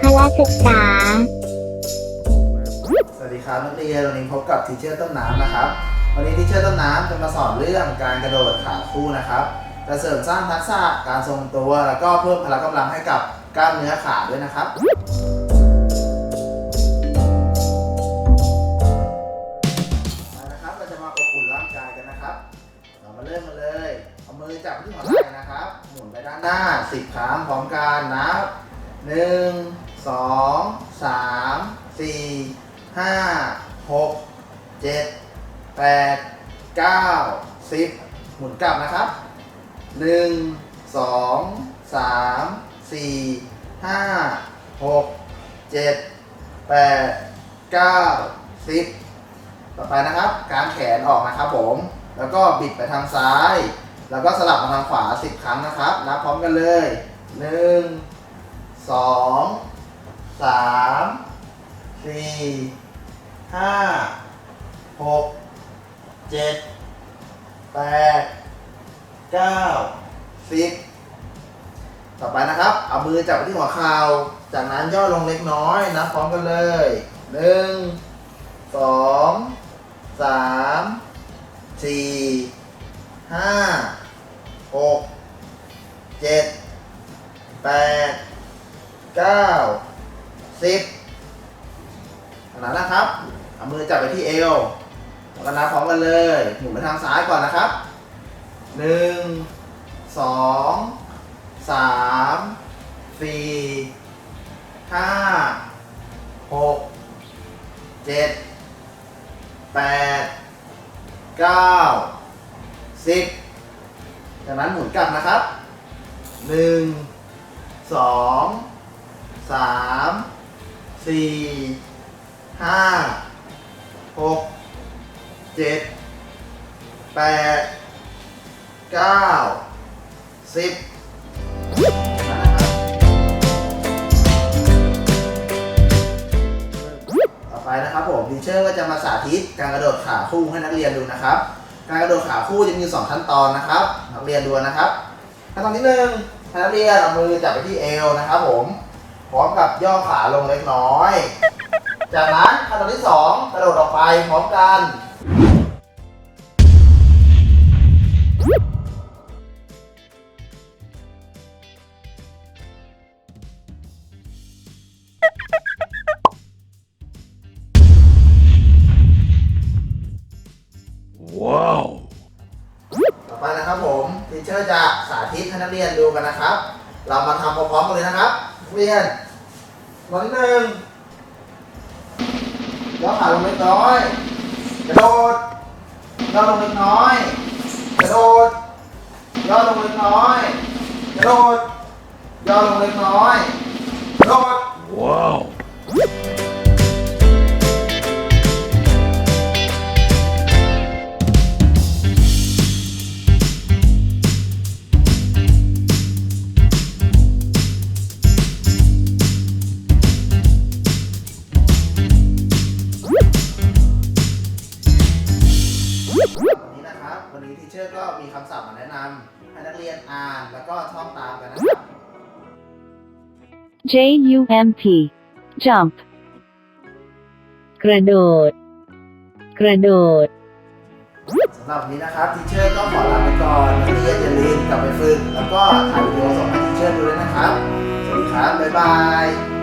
พละศึกษา สวัสดีครับนักเรียนวันนี้พบกับทีเชอร์ต้นน้ำนะครับ วันนี้ทีเชอร์ต้นน้ำจะมาสอนเรื่องการกระโดดขาคู่นะครับจะเสริมสร้างทักษะการทรงตัวแล้วก็เพิ่มพละกำลังให้กับกล้ามเนื้อขาด้วยนะครับ นะครับเราจะมาอบอุ่นร่างกายกันนะครับ เรามาเริ่มกันเลย เอามือจับที่หัวไหล่นะครับ หมุนไปด้านหน้า10ครั้งพร้อมกันนับ หนึ่งสองสามสี่ห้าหกเจ็ดแปดเก้าสิบหมุนกลับนะครับหนึ่งสองสามสี่ห้าหกเจ็ดแปดเก้าสิบต่อไปนะครับ กางแขนออกนะครับผม แล้วก็บิดไปทางซ้าย แล้วก็สลับมาทางขวา 10 ครั้งนะครับ นับพร้อมกันเลย 1 2 3 4 5 6 7 8 9 10ต่อไปนะครับ เอามือจับไปที่หัวเข่าจากนั้นย่อลงเล็กน้อยนับพร้อมกันเลย1สองสามสี่ห้าหกเจ็ดแปด เก้าสิบขนาดนะครับเอามือจับไปที่เอวแล้วก็นับพร้อมกันเลยหมุนไปทางซ้ายก่อนนะครับหนึ่งสองสามสี่ห้าหกเจ็ดแปดเก้าสิบจากนั้นหมุนกลับนะครับหนึ่งสอง สามสี่ห้าหกเจ็ดแปดเก้าสิบต่อไปนะครับผมทีเชอร์ก็จะมาสาธิตการกระโดดขาคู่ให้นักเรียนดูนะครับ การกระโดดขาคู่จะมีสองขั้นตอนนะครับ นักเรียนดูนะครับขั้นตอนที่หนึ่งนักเรียนเอามือจับไปที่เอวนะครับผม พร้อมกับย่อขาลงเล็กน้อย จากนั้นขั้นตอนที่สองกระโดดออกไปพร้อมกัน ต่อไปนะครับผมทีเชอร์จะสาธิตให้นักเรียนดูกันนะครับ เรามาทำพร้อมๆกันเลยนะครับ เรียนวันหนึ่งย่อขาลงเล็กน้อยกระโดดย่อลงเล็กน้อยกระโดดย่อลงเล็กน้อยกระโดดย่อลงเล็กน้อยกระโดดว้าว วันนี้ทีเชอร์ก็มีคำศัพท์มาแนะนำให้นักเรียนอ่านแล้วก็ท่องตามกันนะครับ J U M P jump กระโดด กระโดด สำหรับวันนี้นะครับทีเชอร์ก็ขอลาไปก่อนนักเรียนอย่าลืมกลับไปฝึก แล้วก็ถ่ายวิดีโอส่งให้ทีเชอร์ดูด้วยนะครับ สวัสดีครับ บ๊ายบาย